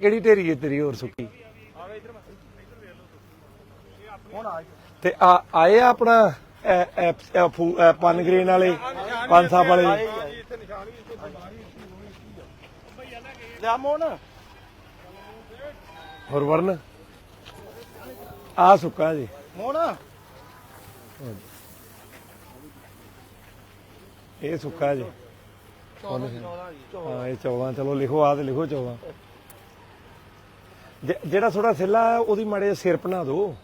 ਕਿਹੜੀ ਢੇਰੀ ਹੈ ਤੇਰੀ ਹੋਰ ਸੁੱਕੀ? ਤੇ ਆ ਆਏ ਆ ਆਪਣਾ ਇਹ- ਇਹ- ਇਹ ਫੂ- ਇਹ ਪਨ ਗ੍ਰੇਨ ਵਾਲੇ ਪੰਜ ਸਾਹਿਬ ਵਾਲੇ? ਹੋਰ ਵਰਨ ਆ ਸੁੱਕਾ ਜੀ। ਮੋਨ ਇਹ ਸੁੱਕਾ ਜੀ। ਹਾਂ ਇਹ 14 ਚਲੋ ਲਿਖੋ ਆ ਤੇ ਲਿਖੋ 14 ਜਿ- ਜਿਹੜਾ ਥੋੜਾ ਸਿੱਲਾ ਹੈ, ਉਹਦੀ ਮਾੜੇ ਸਿਰ ਬਣਾ ਦਿਓ।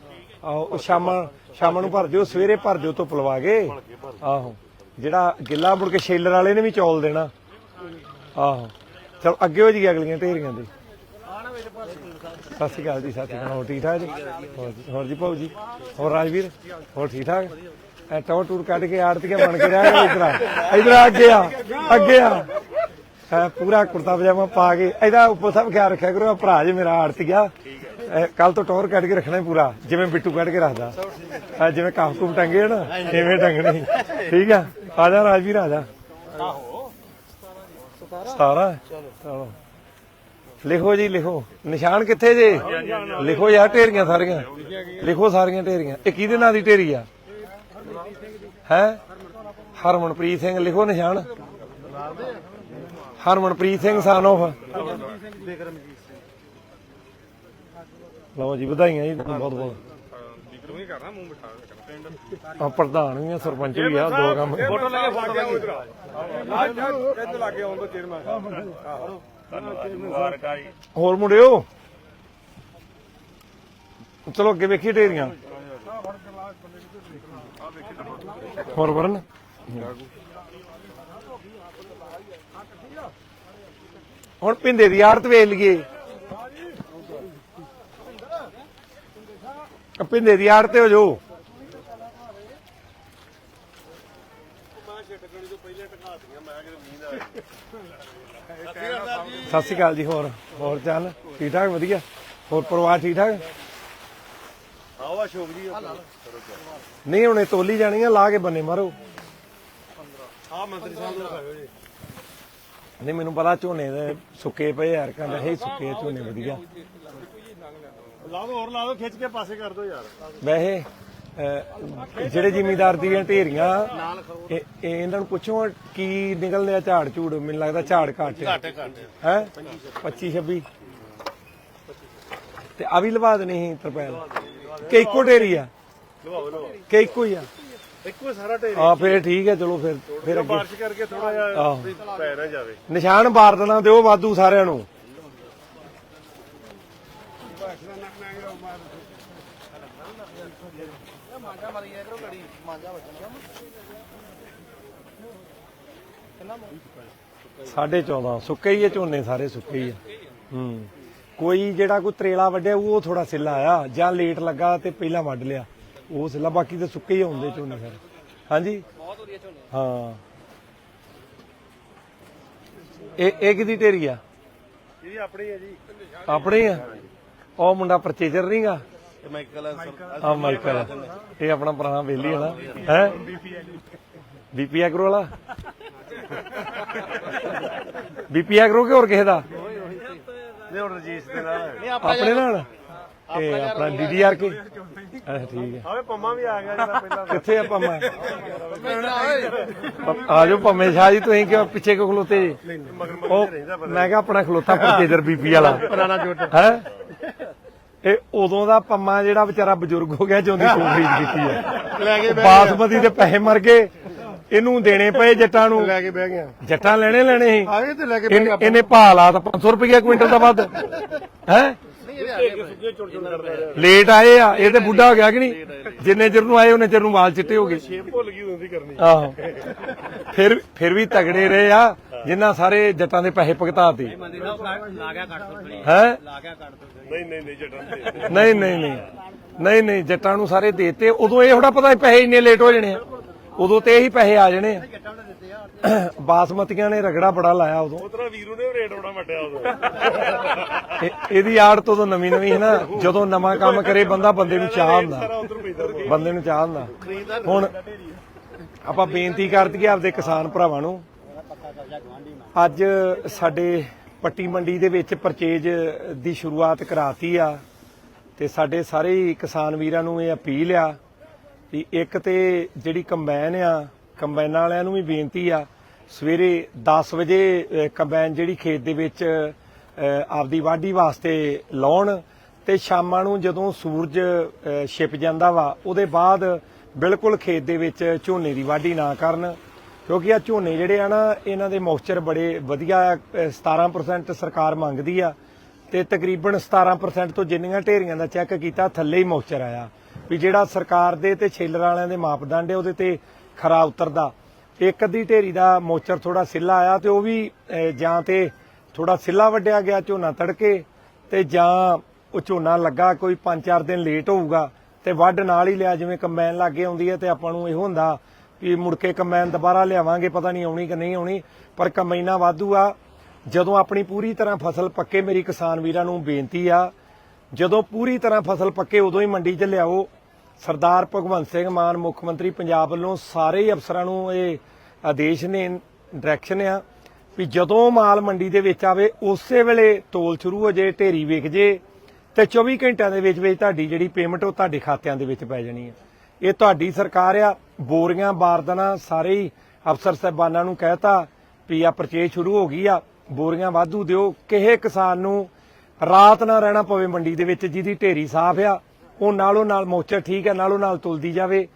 ਆਹੋ ਸ਼ਾਮਾਂ ਸ਼ਾਮਾਂ ਨੂੰ ਭਰ ਦਿਓ, ਸਵੇਰੇ ਭਰ ਦਿਓ ਧੁੱਪ ਲਵਾ ਕੇ। ਆਹੋ, ਜਿਹੜਾ ਗਿੱਲਾ ਮੁੜ ਕੇ ਸ਼ੇਲਰ ਵਾਲੇ ਨੇ ਵੀ ਚੌਲ ਦੇਣਾ। ਆਹੋ, ਚਲ, ਅੱਗੇ ਹੋ ਜੀ ਅਗਲੀਆਂ ਢੇਰੀਆਂ ਦੇ ਸਤਿ ਸ਼੍ਰੀ ਅਕਾਲ ਜੀ, ਸਤਿ ਸ਼੍ਰੀ ਅਕਾਲ। ਹੋਰ ਠੀਕ ਠਾਕ ਜੀ? ਹੋਰ ਜੀ- ਹੋਰ ਜੀ ਹੋਰ ਰਾਜਵੀਰ? ਹੋਰ ਠੀਕ ਠਾਕ? ਐ ਟੌਰ ਟੂਰ ਕੱਢ ਕੇ ਆੜਤੀਆਂ ਬਣ ਕੇ ਰਹਿ ਗਏ ਇਧਰ ਇਧਰ ਅੱਗੇ ਆ ਅੱਗੇ ਆ। ਐ ਪੂਰਾ ਕੁੜਤਾ ਪਜਾਮਾ ਪਾ ਕੇ, ਇਹਦਾ ਉੱਪਰ ਸਭ ਖਿਆਲ ਰੱਖਿਆ ਕਰੋ, ਆਹ ਭਰਾ ਜੀ ਮੇਰਾ ਆੜਤੀਆ ਕੱਲ ਤੋਂ ਟੌਰ ਕੱਢ ਕੇ ਰੱਖਣਾ ਹੀ ਪੂਰਾ, ਜਿਵੇਂ ਬਿੱਟੂ ਕੱਢ ਕੇ ਰੱਖਦਾ। ਐ ਜਿਵੇਂ ਕਾਫ ਟੰਗੇ ਆ ਨਾ, ਐਵੇਂ ਟੰਗਣੇ। ਠੀਕ ਆ? ਆ ਜਾ ਰਾਜਵੀਰ, ਆ ਜਾ। ਆਹੋ 17 ਚਲੋ। ਲਿਖੋ ਜੀ, ਲਿਖੋ। ਨਿਸ਼ਾਨ ਕਿੱਥੇ ਜੇ? ਲਿਖੋ ਯਾਰ ਢੇਰੀਆਂ ਸਾਰੀਆਂ। ਲਿਖੋ ਸਾਰੀਆਂ ਢੇਰੀਆਂ। ਇਹ ਕਿਹਦੇ ਨਾਂ ਦੀ ਢੇਰੀ ਆ? ਹੈ? ਹਰਮਨਪ੍ਰੀਤ ਸਿੰਘ, ਲਿਖੋ ਨਿਸ਼ਾਨ। ਹਰਮਨਪ੍ਰੀਤ ਸਿੰਘ ਸਨ ਲਓ ਜੀ ਵਧਾਈਆਂ ਜੀ ਤੁਹਾਨੂੰ ਬਹੁਤ ਬਹੁਤ। ਆ ਪ੍ਰਧਾਨ ਵੀ ਆ ਸਰਪੰਚ ਵੀ ਆ ਦੋ ਕੰਮ। ਫੋਟੋ ਲੈ ਕੇ ਫੜ ਗਿਆ ਇਧਰ ਆ ਇੱਥੇ ਲੱਗੇ ਆਉਣ ਤੋਂ ਚੇਅਰਮੈਨ ਆਹੋ ਮੁਬਾਰਕਾਂ ਜੀ ਹੋਰ ਮੁੰਡਿਓ? ਚਲੋ ਅੱਗੇ ਵੇਖੀ ਢੇਰੀਆਂ। ਹੋਰ ਵਰਨ? ਹੁਣ ਪਿੰਦੇ ਦੀ ਆੜਤ ਵੇਚ ਲਈਏ। ਪਿੰਦੇ ਦੀ ਆੜਤ ਹੋ ਜੋ ਸਤਿ ਸ਼੍ਰੀ ਅਕਾਲ ਜੀ ਹੋਰ ਹੋਰ ਚੱਲ? ਠੀਕ ਠਾਕ ਵਧੀਆ? ਹੋਰ ਪਰਿਵਾਰ ਠੀਕ ਠਾਕ? ਆਓ ਅਸ਼ੋਕ ਜੀ ਨਹੀਂ ਹੁਣੇ ਤੋਲੀ ਜਾਣੀ ਆ ਲਾ ਕੇ ਬੰਨੇ ਮਾਰੋ। ਆ ਮੰਤਰੀ ਸਾਹਿਬ ਨੂੰ ਖਾਇਓ ਜੀ। ਨਹੀਂ ਮੈਨੂੰ ਪਤਾ ਝੋਨੇ ਦੇ ਸੁੱਕੇ ਪਏ ਯਾਰ ਕਹਿੰਦਾ ਹੈ ਸੁੱਕੇ ਝੋਨੇ ਵਧੀਆ। ਲਾ ਦੋ ਹੋਰ ਲਾ ਦੋ ਖਿੱਚ ਕੇ ਪਾਸੇ ਕਰ ਦੋ ਯਾਰ। ਵੈਸੇ ਅਹ, ਜਿਹੜੇ ਜ਼ਿਮੀਦਾਰ ਦੀਆਂ ਢੇਰੀਆਂ ਇਹ ਇਹ ਇਹਨਾਂ ਨੂੰ ਪੁੱਛੋ ਕੀ ਨਿਕਲਦੇ ਆ ਝਾੜ ਝੂੜ ਮੈਨੂੰ ਲੱਗਦਾ ਝਾੜ ਘੱਟ ਘਾਟੇ ਘਾਟੇ। ਹੈ? 25 26 ਤੇ ਆ ਵੀ ਲਵਾ ਦੇਣੀ ਸੀ ਤਰਪੈਲ। ਕਿ ਇੱਕੋ ਢੇਰੀ ਆ? ਲਵਾਓ ਲਵਾਓ। ਕਿ ਇੱਕੋ ਹੀ ਆ? ਇੱਕੋ ਸਾਰਾ ਢੇਰ ਆ ਫੇਰ ਠੀਕ ਹੈ ਚਲੋ ਫਿਰ ਫਿਰ ਅੱਗੇ। ਬਾਰਿਸ਼ ਕਰਕੇ ਥੋੜਾ ਜਿਹਾ ਆਹੋ। ਵੀ ਪੈ ਨਾ ਜਾਵੇ। ਨਿਸ਼ਾਨ ਬਾਰ ਦੇਣਾ ਦਿਓ ਵਾਧੂ ਸਾਰਿਆਂ ਨੂੰ। ਸਾਢੇ 14 ਸੁੱਕੇ ਹੀ ਆ ਝੋਨੇ ਸਾਰੇ ਸੁੱਕੇ ਹੀ ਆ। ਹੂੰ। ਕੋਈ ਜਿਹੜਾ ਕੋਈ ਤਰੇਲਾ ਵੱਡਿਆ ਉਹ ਥੋੜਾ ਸਿੱਲਾ ਆ ਜਾਂ ਲੇਟ ਲੱਗਾ ਤੇ ਪਹਿਲਾਂ ਵੱਢ ਲਿਆ। ਉਹ ਸਿੱਲਾ ਬਾਕੀ ਤੇ ਸੁੱਕੇ ਹੀ ਹੁੰਦੇ ਝੋਨੇ ਸਾਰੇ ਹਾਂਜੀ? ਬਹੁਤ ਵਧੀਆ ਝੋਨੇ ਹਾਂ। ਇਹ ਇਹ ਕਿਹਦੀ ਢੇਰੀ ਆ? ਇਹ ਆਪਣੀ ਹੈ ਜੀ। ਆਪਣੇ ਆ? ਉਹ ਮੁੰਡਾ ਪਰਚੇਜਰ ਨਹੀਂਗਾ ਮਾਈਕਲ ਆ ਮਾਈਕਲ ਇਹ ਆਪਣਾ ਪੁਰਾਣਾ ਵੇਲੀ ਹੈ ਨਾ। ਹੈ? ਬੀਪੀ ਐਗਰੋ ਵਾਲਾ? ਬੀਪੀ ਐਗਰੋ ਕਿ ਹੋਰ ਕਿਸੇ ਦਾ? ਨੇ ਹੁਣ ਰਜੀਸ਼ ਦੇ ਨਾਲ। ਆਪਣੇ ਨਾਲ? ਇਹ ਆਪਣਾ ਡੀਡੀਆਰ ਕੇ? ਅੱਛਾ ਠੀਕ ਹੈ। ਆਵੇ ਪੰਮਾ ਵੀ ਆ ਗਿਆ ਜਿਹੜਾ ਪਹਿਲਾਂ ਕਿੱਥੇ ਆ ਪੰਮਾ? ਆ ਜਾਓ ਪੰਮੇ ਸ਼ਾਹ ਜੀ ਤੁਸੀਂ ਕਿਉਂ ਪਿੱਛੇ ਕਿਉਂ ਖਲੋਤੇ ਜੀ? ਉਹ ਮੈਂ ਕਿਹਾ ਆਪਣਾ ਖਲੋਤਾ ਪਰਚੇਜਰ ਬੀਪੀ ਵਾਲਾ। ਪੁਰਾਣਾ ਜੋਟ। ਹੈ? ਇਹ ਉਦੋਂ ਦਾ ਪੰਮਾ ਜਿਹੜਾ ਵਿਚਾਰਾ ਬਜ਼ੁਰਗ ਹੋ ਗਿਆ ਜਿਉਂਦੀ ਸੂ ਖਰੀਦ ਕੀਤੀ ਹੈ। ਲੈ ਕੇ ਬਾਸਮਤੀ ਦੇ ਪੈਸੇ ਮਰ ਗਏ। ਇਹਨੂੰ ਦੇਣੇ ਪਏ ਜੱਟਾਂ ਨੂੰ। ਲੈ ਕੇ ਬਹਿ ਗਿਆ। ਜੱਟਾਂ ਲੈਣੇ ਲੈਣੇ ਸੀ। ਆਏ ਤੇ ਲੈ ਕੇ ਇਹਨੇ- ਇਹਨੇ ਭਾਅ ਲਾਤਾ 500 ਰੁਪਏ ਕੁਇੰਟਲ ਦਾ ਵੱਧ। ਹੈ? ਲੇਟ ਆਏ ਆ ਇਹ ਤੇ ਬੁੱਢਾ ਹੋ ਗਿਆ ਕਿ ਨਹੀਂ? ਜਿੰਨੇ ਚਿਰ ਨੂੰ ਆਏ ਉਹਨੇ ਚਿਰ ਨੂੰ ਵਾਲ ਚਿੱਟੇ ਹੋ ਗਏ। ਸ਼ੇਪ ਭੁੱਲ ਗਈ ਹੁੰਦੀ ਕਰਨੀ। ਆਹੋ। ਫਿਰ ਫਿਰ ਵੀ ਤਗੜੇ ਰਹੇ ਆ ਜਿਨ੍ਹਾਂ ਸਾਰੇ ਜੱਟਾਂ ਦੇ ਪੈਸੇ ਭੁਗਤਾਤੇ। ਹੈ? ਨਹੀਂ ਨਹੀਂ ਨਹੀਂ ਜਟਨ ਤੇ ਨਹੀਂ ਨਹੀਂ ਨਹੀਂ। ਨਹੀਂ ਨਹੀਂ ਜੱਟਾਂ ਨੂੰ ਸਾਰੇ ਦੇਤੇ। ਉਦੋਂ ਇਹ ਥੋੜਾ ਪਤਾ ਪੈਸੇ ਇੰਨੇ ਲੇਟ ਹੋ ਜਾਣੇ ਆ। ਉਦੋਂ ਤੇ ਇਹੀ ਪੈਸੇ ਆ ਜਾਣੇ ਆ। ਬਾਸਮਤੀਆਂ ਨੇ ਰਗੜਾ ਬੜਾ ਲਾਇਆ ਉਦੋਂ। ਉਤਰਾ ਵੀਰੂ ਨੇ ਰੇਟ ਬੜਾ ਵੱਟਿਆ ਉਦੋਂ। ਇਹ- ਇਹਦੀ ਆੜ ਤੋਂ ਉਦੋਂ ਨਵੀਂ ਨਵੀਂ ਹੈ ਨਾ ਜਦੋਂ ਨਵਾਂ ਕੰਮ ਕਰੇ ਬੰਦਾ ਬੰਦੇ ਨੂੰ ਚਾਹ ਹੁੰਦਾ। ਬੰਦੇ ਨੂੰ ਚਾਹ ਹੁੰਦਾ। ਹੁਣ ਆਪਾਂ ਬੇਨਤੀ ਕਰ ਦਈਏ ਆਪਦੇ ਕਿਸਾਨ ਭਰਾਵਾਂ ਨੂੰ। ਅੱਜ ਸਾਡੇ ਪੱਟੀ ਮੰਡੀ ਦੇ ਵਿੱਚ ਪਰਚੇਜ ਦੀ ਸ਼ੁਰੂਆਤ ਕਰਾਤੀ ਆ ਤੇ ਸਾਡੇ ਸਾਰੇ ਹੀ ਕਿਸਾਨ ਵੀਰਾਂ ਨੂੰ ਇਹ ਅਪੀਲ ਆ ਵੀ ਇੱਕ ਤੇ ਜਿਹੜੀ ਕੰਬਾਈਨ ਆ ਕੰਬਾਈਨਾਂ ਵਾਲਿਆਂ ਨੂੰ ਵੀ ਬੇਨਤੀ ਆ ਸਵੇਰੇ 10 ਵਜੇ ਅ, ਕੰਬਾਈਨ ਜਿਹੜੀ ਖੇਤ ਦੇ ਵਿੱਚ ਆਪਦੀ ਵਾਢੀ ਵਾਸਤੇ ਲਾਉਣ ਤੇ ਸ਼ਾਮਾਂ ਨੂੰ ਜਦੋਂ ਸੂਰਜ ਛਿਪ ਜਾਂਦਾ ਵਾ ਉਹਦੇ ਬਾਅਦ ਬਿਲਕੁਲ ਖੇਤ ਦੇ ਵਿੱਚ ਝੋਨੇ ਦੀ ਵਾਢੀ ਨਾ ਕਰਨ ਕਿਉਂਕਿ ਆ ਝੋਨੇ ਜਿਹੜੇ ਆ ਨਾ ਇਹਨਾਂ ਦੇ ਮੌਇਸਚਰ ਬੜੇ ਵਧੀਆ ਆ, ਅ, 17% ਸਰਕਾਰ ਮੰਗਦੀ ਆ ਤੇ ਤਕਰੀਬਨ 17% ਤੋਂ ਜਿੰਨੀਆਂ ਢੇਰੀਆਂ ਦਾ ਚੈੱਕ ਕੀਤਾ ਥੱਲੇ ਹੀ ਮੌਇਸਚਰ ਆਇਆ। ਵੀ ਜਿਹੜਾ ਸਰਕਾਰ ਦੇ ਤੇ ਛੇਲਰ ਵਾਲਿਆਂ ਦੇ ਮਾਪਦੰਡ ਹੈ ਉਹਦੇ ਤੇ ਖਰਾ ਉਤਰਦਾ। ਇੱਕ ਅੱਧੀ ਢੇਰੀ ਦਾ ਮੋਚਰ ਥੋੜਾ ਸਿੱਲਾ ਆਇਆ ਤੇ ਉਹ ਵੀ ਜਾਂ ਤੇ ਥੋੜਾ ਸਿੱਲਾ ਵੱਢਿਆ ਗਿਆ ਝੋਨਾ ਤੜਕੇ ਤੇ ਜਾਂ ਉਹ ਝੋਨਾ ਲੱਗਾ, ਕੋਈ 5-4 ਦਿਨ ਲੇਟ ਹੋਊਗਾ ਤੇ ਵੱਢ ਨਾਲ ਹੀ ਲਿਆ, ਜਿਵੇਂ ਕੰਬਾਈਨ ਲੱਗੇ ਆਉਂਦੀ ਹੈ ਤੇ ਆਪਾਂ ਨੂੰ ਇਹ ਹੁੰਦਾ ਵੀ ਮੁੜ ਕੇ ਕੰਬਾਈਨ ਦੁਬਾਰਾ ਲਿਆਵਾਂਗੇ, ਪਤਾ ਨਹੀਂ ਆਉਣੀ ਕਿ ਨਹੀਂ ਆਉਣੀ, ਪਰ ਕੰਬਾਈਨਾਂ ਵਾਧੂ ਆ। ਜਦੋਂ ਆਪਣੀ ਪੂਰੀ ਤਰ੍ਹਾਂ ਫਸਲ ਪੱਕੇ, ਮੇਰੀ ਕਿਸਾਨ ਵੀਰਾਂ ਨੂੰ ਬੇਨਤੀ ਆ, ਜਦੋਂ ਪੂਰੀ ਤਰ੍ਹਾਂ ਫਸਲ ਪੱਕੇ, ਉਦੋਂ ਹੀ ਮੰਡੀ 'ਚ ਲਿਆਓ। ਸਰਦਾਰ ਭਗਵੰਤ ਸਿੰਘ ਮਾਨ, ਮੁੱਖ ਮੰਤਰੀ ਪੰਜਾਬ ਵੱਲੋਂ ਸਾਰੇ ਹੀ ਅਫਸਰਾਂ ਨੂੰ ਇਹ ਆਦੇਸ਼ ਨੇ ਡਾਇਰੈਕਸ਼ਨ ਆ ਵੀ ਜਦੋਂ ਮਾਲ ਮੰਡੀ ਦੇ ਵਿੱਚ ਆਵੇ, ਉਸੇ ਵੇਲੇ ਤੋਲ ਸ਼ੁਰੂ ਹੋ ਜੇ, ਢੇਰੀ ਵੇਖ ਜੇ ਤੇ 24 ਘੰਟਿਆਂ ਦੇ ਵਿੱਚ ਵਿੱਚ ਤੁਹਾਡੀ ਜਿਹੜੀ ਪੇਮੈਂਟ ਉਹ ਤੁਹਾਡੇ ਖਾਤਿਆਂ ਦੇ ਵਿੱਚ ਪੈ ਜਾਣੀ ਹੈ ਇਹ ਤੁਹਾਡੀ ਸਰਕਾਰ ਆ, ਬੋਰੀਆਂ ਬਾਰਦਾਨਾ ਸਾਰੇ ਹੀ ਅਫਸਰ ਸਾਹਿਬਾਨਾਂ ਨੂੰ ਕਹਿਤਾ ਵੀ ਆ ਪਰਚੇਜ ਸ਼ੁਰੂ ਹੋ ਗਈ ਆ, ਬੋਰੀਆਂ ਵਾਧੂ ਦਿਓ, ਕਿਸੇ ਕਿਸਾਨ ਨੂੰ ਰਾਤ ਨਾ ਰਹਿਣਾ ਪਵੇ ਮੰਡੀ ਦੇ ਵਿੱਚ ਜਿਹਦੀ ਢੇਰੀ ਸਾਫ਼ ਆ ਉਹ ਨਾਲੋਂ ਨਾਲ ਮੋਚਰ ਠੀਕ ਹੈ, ਨਾਲੋਂ ਨਾਲ ਤੁਲਦੀ ਜਾਵੇ,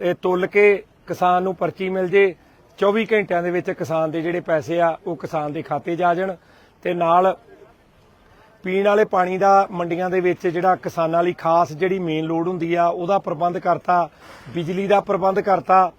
ਇਹ ਤੁੱਲ ਕੇ ਕਿਸਾਨ ਨੂੰ ਪਰਚੀ ਮਿਲ ਜੇ 24 ਘੰਟਿਆਂ ਦੇ ਵਿੱਚ ਕਿਸਾਨ ਦੇ ਜਿਹੜੇ ਪੈਸੇ ਆ, ਉਹ ਕਿਸਾਨ ਦੇ ਖਾਤੇ 'ਚ ਆ ਜਾਣ ਤੇ ਨਾਲ ਪੀਣ ਵਾਲੇ ਪਾਣੀ ਦਾ ਮੰਡੀਆਂ ਦੇ ਵਿੱਚ ਜਿਹੜਾ ਕਿਸਾਨਾਂ ਲਈ ਖਾਸ ਜਿਹੜੀ ਮੇਨ ਲੋੜ ਹੁੰਦੀ ਆ, ਉਹਦਾ ਪ੍ਰਬੰਧ ਕਰਤਾ, ਬਿਜਲੀ ਦਾ ਪ੍ਰਬੰਧ ਕਰਤਾ,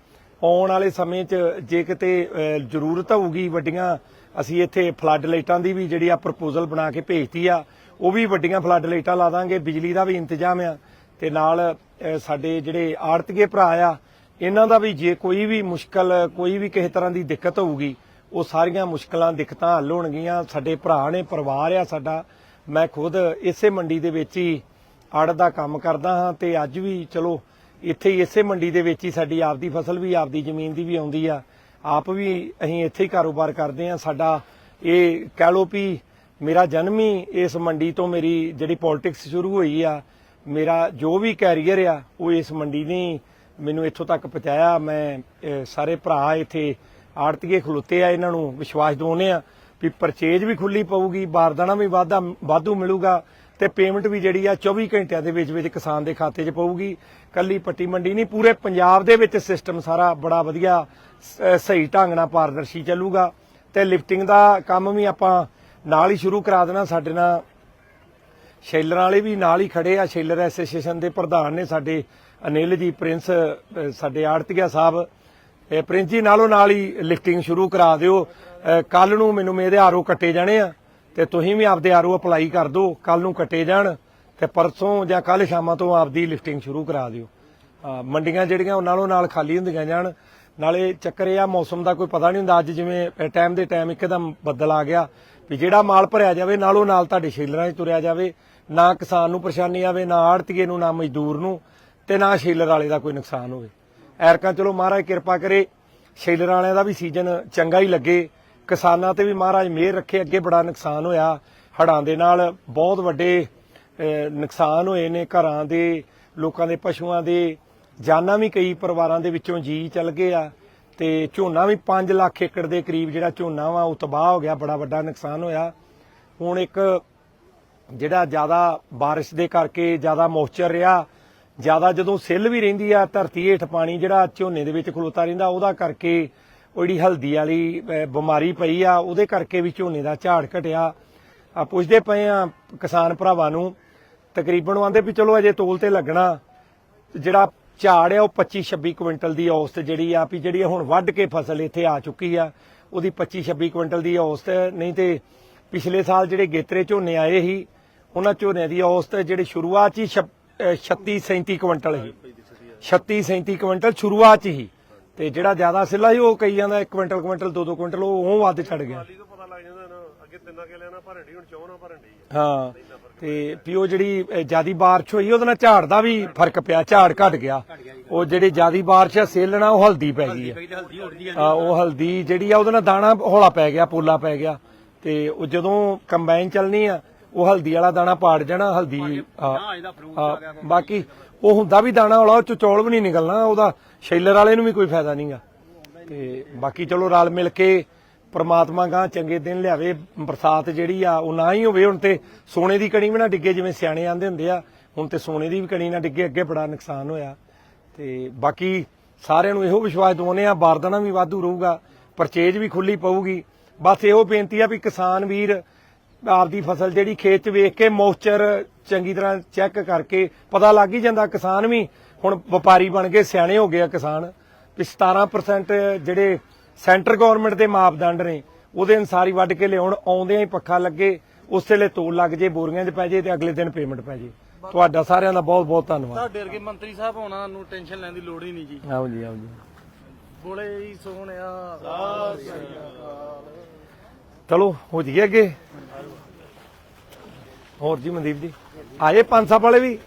ਆਉਣ ਵਾਲੇ ਸਮੇਂ 'ਚ ਜੇ ਕਿਤੇ ਜ਼ਰੂਰਤ ਹੋਊਗੀ ਵੱਡੀਆਂ, ਅਸੀਂ ਇੱਥੇ ਫਲੱਡ ਲਾਈਟਾਂ ਦੀ ਵੀ ਜਿਹੜੀ ਆ ਪ੍ਰਪੋਜ਼ਲ ਬਣਾ ਕੇ ਭੇਜਤੀ ਆ ਉਹ ਵੀ ਵੱਡੀਆਂ ਫਲੱਡ ਲਾਈਟਾਂ ਲਾ ਦਾਂਗੇ, ਬਿਜਲੀ ਦਾ ਵੀ ਇੰਤਜ਼ਾਮ ਆ। ਤੇ ਨਾਲ ਸਾਡੇ ਜਿਹੜੇ ਆੜਤਗੇ ਭਰਾ ਆ, ਇਹਨਾਂ ਦਾ ਵੀ ਜੇ ਕੋਈ ਵੀ ਮੁਸ਼ਕਲ, ਕੋਈ ਵੀ ਕਿਸੇ ਤਰ੍ਹਾਂ ਦੀ ਦਿੱਕਤ ਹੋਊਗੀ, ਉਹ ਸਾਰੀਆਂ ਮੁਸ਼ਕਲਾਂ, ਦਿੱਕਤਾਂ ਹੱਲ ਹੋਣਗੀਆਂ। ਸਾਡੇ ਭਰਾ ਨੇ, ਪਰਿਵਾਰ ਆ ਸਾਡਾ। ਮੈਂ ਖੁਦ ਇਸੇ ਮੰਡੀ ਦੇ ਵਿੱਚ ਹੀ ਆੜ ਦਾ ਕੰਮ ਕਰਦਾ ਹਾਂ ਤੇ ਅੱਜ ਵੀ ਚਲੋ, ਇੱਥੇ ਹੀ ਇਸੇ ਮੰਡੀ ਦੇ ਵਿੱਚ ਹੀ ਸਾਡੀ ਆਪਦੀ ਫਸਲ ਵੀ, ਆਪਦੀ ਜ਼ਮੀਨ ਦੀ ਵੀ ਆਉਂਦੀ ਆ। ਆਪ ਵੀ ਅਸੀਂ ਇੱਥੇ ਹੀ ਕਾਰੋਬਾਰ ਕਰਦੇ ਆ ਸਾਡਾ ਇਹ ਕਹਿ ਲਓ ਵੀ ਮੇਰਾ ਜਨਮ ਹੀ ਇਸ ਮੰਡੀ ਤੋਂ ਮੇਰੀ ਜਿਹੜੀ ਪੋਲਿਟਿਕਸ ਸ਼ੁਰੂ ਹੋਈ ਆ, ਮੇਰਾ ਜੋ ਵੀ ਕੈਰੀਅਰ ਆ, ਉਹ ਇਸ ਮੰਡੀ ਨੇ ਮੈਨੂੰ ਇੱਥੋਂ ਤੱਕ ਪਹੁੰਚਾਇਆ। ਮੈਂ ਸਾਰੇ ਭਰਾ ਇੱਥੇ ਆੜਤੀਏ ਖਲੋਤੇ ਆ, ਇਹਨਾਂ ਨੂੰ ਵਿਸ਼ਵਾਸ ਦਿਵਾਉਂਦੇ ਆ ਵੀ ਪਰਚੇਜ ਵੀ ਖੁੱਲੀ ਪਊਗੀ ਬਾਰਦਾਨਾ ਵੀ ਵਾਧਾ, ਵਾਧੂ ਮਿਲੂਗਾ ਤੇ ਪੇਮੈਂਟ ਵੀ ਜਿਹੜੀ ਆ 24 ਘੰਟਿਆਂ ਦੇ ਵਿੱਚ ਵਿੱਚ ਕਿਸਾਨ ਦੇ ਖਾਤੇ 'ਚ ਪਊਗੀ। ਕੱਲੀ ਪੱਟੀ ਮੰਡੀ ਨਹੀਂ, ਪੂਰੇ ਪੰਜਾਬ ਦੇ ਵਿੱਚ ਸਿਸਟਮ ਸਾਰਾ ਬੜਾ ਵਧੀਆ ਸ- ਸਹੀ ਢੰਗ ਨਾਲ ਪਾਰਦਰਸ਼ੀ ਚੱਲੂਗਾ ਤੇ ਲਿਫਟਿੰਗ ਦਾ ਕੰਮ ਵੀ ਆਪਾਂ ਨਾਲ ਹੀ ਸ਼ੁਰੂ ਕਰਾ ਦੇਣਾ ਸਾਡੇ ਨਾਲ। ਸ਼ੈਲਰਾਂ ਵਾਲੇ ਵੀ ਨਾਲ ਹੀ ਖੜੇ ਆ। ਸ਼ੈਲਰ ਐਸੋਸੀਏਸ਼ਨ ਦੇ ਪ੍ਰਧਾਨ ਨੇ ਸਾਡੇ ਅਨਿਲ ਜੀ, ਪ੍ਰਿੰਸ ਸਾਡੇ ਆੜਤੀਆ ਸਾਹਿਬ। ਪ੍ਰਿੰਸ ਜੀ, ਨਾਲੋਂ ਨਾਲ ਹੀ ਲਿਫਟਿੰਗ ਸ਼ੁਰੂ ਕਰਾ ਦਿਓ। ਕੱਲ ਨੂੰ ਮੈਨੂੰ ਮੇਰੇ ਆਰਓ ਕੱਟੇ ਜਾਣੇ ਆ ਤੇ ਤੁਸੀਂ ਵੀ ਆਪਦੇ ਆਰਓ ਅਪਲਾਈ ਕਰ ਦਿਓ। ਕੱਲ ਨੂੰ ਕੱਟੇ ਜਾਣ ਤੇ ਪਰਸੋਂ ਜਾਂ ਕੱਲ ਸ਼ਾਮਾਂ ਤੋਂ ਆਪਦੀ ਲਿਫਟਿੰਗ ਸ਼ੁਰੂ ਕਰਾ ਦਿਓ। ਮੰਡੀਆਂ ਜਿਹੜੀਆਂ ਉਹ ਨਾਲੋਂ ਨਾਲ ਖਾਲੀ ਹੁੰਦੀਆਂ ਜਾਣ। ਨਾਲੇ ਚੱਕਰ ਇਹ ਆ, ਮੌਸਮ ਦਾ ਕੋਈ ਪਤਾ ਨਹੀਂ ਹੁੰਦਾ। ਅੱਜ ਜਿਵੇਂ ਟਾਈਮ ਦੇ ਟਾਈਮ ਇੱਕਦਮ ਬੱਦਲ ਆ ਗਿਆ। ਵੀ ਜਿਹੜਾ ਮਾਲ ਭਰਿਆ ਜਾਵੇ, ਨਾਲੋਂ ਨਾਲ ਤੁਹਾਡੇ ਸ਼ੇਲਰਾਂ 'ਚ ਤੁਰਿਆ ਜਾਵੇ। ਨਾ ਕਿਸਾਨ ਨੂੰ ਪਰੇਸ਼ਾਨੀ ਆਵੇ, ਨਾ ਆੜਤੀਏ ਨੂੰ, ਨਾ ਮਜ਼ਦੂਰ ਨੂੰ, ਤੇ ਨਾ ਸ਼ੇਲਰ ਵਾਲੇ ਦਾ ਕੋਈ ਨੁਕਸਾਨ ਹੋਵੇ। ਐਰਕਾਂ, ਚਲੋ ਮਹਾਰਾਜ ਕਿਰਪਾ ਕਰੇ, ਸ਼ੇਲਰ ਵਾਲਿਆਂ ਦਾ ਵੀ ਸੀਜ਼ਨ ਚੰਗਾ ਹੀ ਲੱਗੇ। ਕਿਸਾਨਾਂ ਤੇ ਵੀ ਮਹਾਰਾਜ ਮਿਹਰ ਰੱਖੇ, ਅੱਗੇ ਬੜਾ ਨੁਕਸਾਨ ਹੋਇਆ। ਹੜਾਂ ਦੇ ਨਾਲ ਬਹੁਤ ਵੱਡੇ ਨੁਕਸਾਨ ਹੋਏ ਨੇ ਘਰਾਂ ਦੇ, ਲੋਕਾਂ ਦੇ ਪਸ਼ੂਆਂ ਦੇ। ਜਾਨਾਂ ਵੀ ਕਈ ਪਰਿਵਾਰਾਂ ਦੇ ਵਿੱਚੋਂ ਜੀ ਚੱਲ ਗਏ ਆ ਤੇ ਝੋਨਾ ਵੀ 5 ਲੱਖ ਏਕੜ ਦੇ ਕਰੀਬ ਜਿਹੜਾ ਝੋਨਾ ਵਾ, ਉਹ ਤਬਾਹ ਹੋ ਗਿਆ, ਬੜਾ ਵੱਡਾ ਨੁਕਸਾਨ ਹੋਇਆ। ਹੁਣ ਇੱਕ ਜਿਹੜਾ ਜ਼ਿਆਦਾ ਬਾਰਿਸ਼ ਦੇ ਕਰਕੇ ਜ਼ਿਆਦਾ ਮੌਇਸਚਰ ਰਿਹਾ, ਜ਼ਿਆਦਾ ਜਦੋਂ ਸਿੱਲ ਵੀ ਰਹਿੰਦੀ ਆ, ਧਰਤੀ ਹੇਠ ਪਾਣੀ ਜਿਹੜਾ ਝੋਨੇ ਦੇ ਵਿੱਚ ਖਲੋਤਾ ਰਹਿੰਦਾ, ਉਹਦਾ ਕਰਕੇ ਉਹ ਜਿਹੜੀ ਹਲਦੀ ਵਾਲੀ ਬਿਮਾਰੀ ਪਈ ਆ, ਉਹਦੇ ਕਰਕੇ ਵੀ ਝੋਨੇ ਦਾ ਝਾੜ ਘਟਿਆ। ਆ ਪੁੱਛਦੇ ਪਏ ਆ ਕਿਸਾਨ ਭਰਾਵਾਂ ਨੂੰ, ਤਕਰੀਬਨ ਉਹ ਆਂਦੇ ਵੀ ਚਲੋ ਅਜੇ ਤੋਲ ਤੇ ਲੱਗਣਾ, ਜਿਹੜਾ ਝਾੜ ਆ, ਉਹ 25 26 ਕੁਇੰਟਲ ਦੀ ਔਸਤ ਜਿਹੜੀ ਆ, ਵੀ ਜਿਹੜੀ ਹੁਣ ਵੱਢ ਕੇ ਫਸਲ ਇੱਥੇ ਆ ਚੁੱਕੀ ਆ, ਉਹਦੀ 25 26 ਕੁਇੰਟਲ ਦੀ ਔਸਤ ਨਹੀਂ ਤੇ ਪਿਛਲੇ ਸਾਲ ਜਿਹੜੇ ਗੇਤਰੇ ਝੋਨੇ ਆਏ ਸੀ, ਉਹਨਾਂ ਝੋਨੇ ਦੀ ਔਸਤ ਜਿਹੜੇ ਸ਼ੁਰੂਆਤ 'ਚ ਹੀ 36 37 ਕੁਇੰਟਲ ਸੀ। 36 37 ਕੁਇੰਟਲ ਸ਼ੁਰੂਆਤ 'ਚ ਹੀ। ਤੇ ਜਿਹੜਾ ਜ਼ਿਆਦਾ ਸਿੱਲਾ ਸੀ, ਉਹ ਕਈ ਜਾਂਦਾ 1 ਕੁਇੰਟਲ ਕੁਇੰਟਲ 2 2 ਕੁਇੰਟਲ, ਉਹ ਉਹ ਵੱਧ ਛੱਡ ਗਿਆ ਤੋਂ ਪਤਾ ਲੱਗ ਜਾਂਦਾ ਨਾ ਅੱਗੇ ਤਿੰਨਾਂ ਕਿਲਿਆਂ ਨਾਲ ਭਰਨ ਡਈ ਹੁਣ ਚੌਂ ਨਾਲ ਭਰਨ ਡਈ ਆ। ਹਾਂ ਤੇ ਵੀ ਉਹ ਜਿਹੜੀ ਅਹ, ਜ਼ਿਆਦੀ ਬਾਰਿਸ਼ ਹੋਈ ਉਹਦੇ ਨਾਲ ਝਾੜ ਦਾ ਵੀ ਫ਼ਰਕ ਪਿਆ ਝਾੜ ਘਟ ਗਿਆ। ਉਹ ਜਿਹੜੀ ਜ਼ਿਆਦੀ ਬਾਰਿਸ਼ ਆ ਸੇਲਣਾ ਉਹ ਹਲਦੀ ਪੈ ਗਈ ਆ। ਹਲਦੀ ਉੜਦੀ ਆ, ਉਹ ਹਲਦੀ ਜਿਹੜੀ ਆ ਉਹਦੇ ਨਾਲ ਦਾਣਾ ਹੌਲਾ ਪੈ ਗਿਆ ਪੋਲਾ ਪੈ ਗਿਆ। ਤੇ ਉਹ ਜਦੋਂ ਕੰਬਾਈਨ ਚੱਲਣੀ ਆ ਉਹ ਹਲਦੀ ਵਾਲਾ ਦਾਣਾ ਪਾੜ ਜਾਣਾ ਹਲਦੀ ਬਾਕੀ ਉਹ ਹੁੰਦਾ ਵੀ ਦਾਣਾ ਵਾਲਾ ਉਹ ਚੌਲ ਵੀ ਨਹੀਂ ਨਿਕਲਣਾ ਉਹਦਾ ਸ਼ੈਲਰ ਵਾਲੇ ਨੂੰ ਵੀ ਕੋਈ ਫਾਇਦਾ ਨਹੀਂਗਾ ਤੇ ਬਾਕੀ ਚਲੋ ਰਲ ਮਿਲ ਕੇ ਪਰਮਾਤਮਾ ਗਾਂ ਚੰਗੇ ਦਿਨ ਲਿਆਵੇ, ਬਰਸਾਤ ਜਿਹੜੀ ਆ, ਉਹ ਨਾ ਹੀ ਹੋਵੇ, ਹੁਣ ਤੇ ਸੋਨੇ ਦੀ ਕਣੀ ਵੀ ਨਾ ਡਿੱਗੇ, ਜਿਵੇਂ ਸਿਆਣੇ ਆਂਦੇ ਹੁੰਦੇ ਆ, ਹੁਣ ਤੇ ਸੋਨੇ ਦੀ ਵੀ ਕਣੀ ਨਾ ਡਿੱਗੇ, ਅੱਗੇ ਬੜਾ ਨੁਕਸਾਨ ਹੋਇਆ। ਤੇ ਬਾਕੀ ਸਾਰਿਆਂ ਨੂੰ ਇਹੋ ਵਿਸ਼ਵਾਸ ਦਵਾਉਂਦੇ ਆ ਬਾਰਦਾਨਾ ਵੀ ਵਾਧੂ ਰਹੂਗਾ, ਪਰਚੇਜ ਵੀ ਖੁੱਲੀ ਪਊਗੀ। ਬਸ ਇਹੋ ਬੇਨਤੀ ਆ ਵੀ ਕਿਸਾਨ ਵੀਰ, ਆਪਦੀ ਫਸਲ ਜਿਹੜੀ ਖੇਤ 'ਚ ਵੇਖ ਕੇ ਮੋਇਸਚਰ ਚੰਗੀ ਤਰ੍ਹਾਂ ਚੈੱਕ ਕਰਕੇ ਪਤਾ ਲੱਗ ਹੀ ਜਾਂਦਾ ਕਿਸਾਨ ਵੀ ਹੁਣ ਵਪਾਰੀ ਬਣ ਕੇ ਸਿਆਣੇ ਹੋ ਗਏ ਆ ਕਿਸਾਨ। ਵੀ 17% ਜਿਹੜੇ ਸੈਂਟਰ ਗਵਰਨਮੈਂਟ ਦੇ ਮਾਪਦੰਡ ਨੇ। ਉਹਦੇ ਅਨਸਾਰ ਹੀ ਵੱਢ ਕੇ ਲਿਆਉਣ ਆਉਂਦਿਆਂ ਹੀ ਪੱਖਾ ਲੱਗੇ ਉਸ ਵੇਲੇ ਤੋਲ ਲੱਗ ਜੇ ਬੋਰੀਆਂ 'ਚ ਪੈ ਜੇ ਤੇ ਅਗਲੇ ਦਿਨ ਪੇਮੈਂਟ ਪੈ ਜੇ। ਤੁਹਾਡਾ ਸਾਰਿਆਂ ਦਾ ਬਹੁਤ ਬਹੁਤ ਧੰਨਵਾਦ। ਤੁਹਾਡੇ ਵਰਗੇ ਮੰਤਰੀ ਸਾਹਿਬ ਹੋਣਾ ਨੂੰ ਟੈਨਸ਼ਨ ਲੈਣ ਦੀ ਲੋੜ ਹੀ ਨਹੀਂ ਜੀ। ਆਓ ਜੀ ਆਓ ਜੀ। ਬੋਲੇ ਹੀ ਸੋਹਣਿਆ ਚਲੋ ਹੋ ਜੀ ਅੱਗੇ। ਹੋਰ ਜੀ ਮਨਦੀਪ ਜੀ ਆਏ ਪੰਜ ਸਾਹਿਬ ਵਾਲੇ ਵੀ?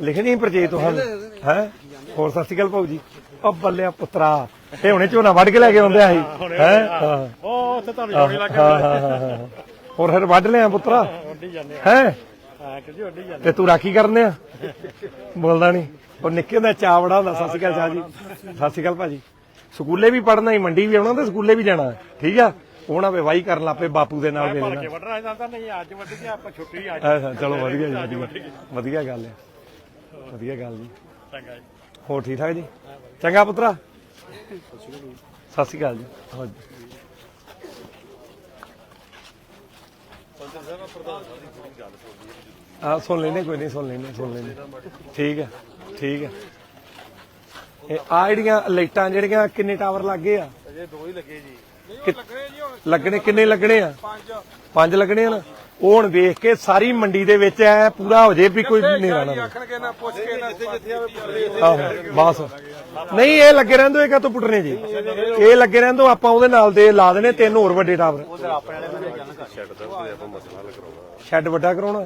ਲਿਖਣੀ ਪਰਚੇ ਤੁਹਾਨੂੰ ਹੈ? ਹੋਰ ਸਤਿ ਸ਼੍ਰੀ ਅਕਾਲ ਭਾਊ ਜੀ। ਉਹ ਬੱਲਿਆ ਪੁੱਤਰਾ। ਇਹ ਹੁਣੇ ਝੋਨਾ ਵੱਢ ਕੇ ਲੈ ਕੇ ਆਉਂਦੇ ਆ ਸੀ ਹੈ ਹਾਂ? ਉਹ ਉੱਥੇ ਤੁਹਾਨੂੰ ਜੋੜੀ ਲੱਗ ਹਾਂ, ਹਾਂ, ਹਾਂ, ਹਾਂ। ਹੋਰ ਫਿਰ ਵੱਢ ਲਿਆ ਪੁੱਤਰਾ? ਜਾਂਦੇ ਹੈ? ਹਾਂ ਕਿ ਜੀ ਵੱਡੀ ਜਾਂਦੇ ਤੇ ਤੂੰ ਰਾਖੀ ਕਰਨੇ ਆ? ਬੋਲਦਾ ਨਹੀਂ ਉਹ ਨਿੱਕੇ ਦਾ ਚਾਹ ਬੜਾ ਹੁੰਦਾ। ਸਤਿ ਸ਼੍ਰੀ ਅਕਾਲ ਸ਼ਾਹ ਜੀ। ਸਤਿ ਸ਼੍ਰੀ ਅਕਾਲ ਭਾਜੀ। ਸਕੂਲੇ ਵੀ ਪੜਨਾ ਹੀ ਮੰਡੀ ਵੀ ਆਉਣਾ ਤੇ ਸਕੂਲੇ ਵੀ ਜਾਣਾ। ਠੀਕ ਆ? ਉਹ ਨਾ ਵੇ ਵਾਈ ਕਰਨ ਲੱਪੇ ਬਾਪੂ ਦੇ ਨਾਲ ਮੇਰੇ ਕੇ ਨਾਲ। ਵੱਢਣਾ ਜਾਂਦਾ ਨਹੀਂ ਅੱਜ ਵੱਢ ਕੇ ਆਪਾਂ ਛੁੱਟੀ ਅੱਜ ਅੱਛਾ, ਚਲੋ ਵਧੀਆ ਜੀ ਵਧੀਆ। ਵਧੀਆ ਗੱਲ ਹੈ ਵਧੀਆ ਗੱਲ ਜੀ। ਚੰਗਾ ਜੀ। ਹੋਰ ਠੀਕ ਠਾਕ ਜੀ? ਚੰਗਾ ਪੁੱਤਰਾ? ਸਤਿ ਸ਼੍ਰੀ ਅਕਾਲ ਜੀ। ਹੋਰ ਜੀ। ਆ ਸੁਣ ਲੈਨੇ ਕੋਈ ਨਹੀਂ ਸੁਣ ਲੈਨੇ ਸੁਣ ਲੈਨੇ ਠੀਕ ਹੈ ਠੀਕ ਹੈ। ਇਹ ਆ ਜਿਹੜੀਆਂ ਲਾਈਟਾਂ ਜਿਹੜੀਆਂ ਕਿੰਨੇ ਟਾਵਰ ਲੱਗੇ ਆ? ਅਜੇ ਦੋ ਹੀ ਲੱਗੇ ਜੀ। ਲੱਗਣੇ ਜੀ ਲੱਗਣੇ ਕਿੰਨੇ ਲੱਗਣੇ ਆ? ਪੰਜ। ਪੰਜ ਲੱਗਣੇ ਆ ਨਾ? ਉਹ ਹੁਣ ਵੇਖ ਕੇ ਸਾਰੀ ਮੰਡੀ ਦੇ ਵਿੱਚ ਐ ਪੂਰਾ ਹੋ ਜੇ ਵੀ ਕੋਈ ਨਹੀਂ ਰਹਿਣਾ ਆਖਣਗੇ ਨਾ ਪੁੱਛ ਕੇ ਨਾ ਜਿੱਥੇ ਜਿੱਥੇ ਆਹੋ ਬਸ। ਨਹੀਂ ਇਹ ਲੱਗੇ ਰਹਿੰਦੋ ਇਹ ਕਾਤੋਂ ਪੁੱਟਣੇ ਜੀ? ਇਹ ਲੱਗੇ ਰਹਿੰਦੋ ਆਪਾਂ ਉਹਦੇ ਨਾਲ ਦੇ ਲਾ ਦੇਣੇ ਤਿੰਨ ਹੋਰ ਵੱਡੇ ਟਾਵਰ। ਸ਼ੈੱਡ ਵੱਡਾ ਕਰਾਉਣਾ।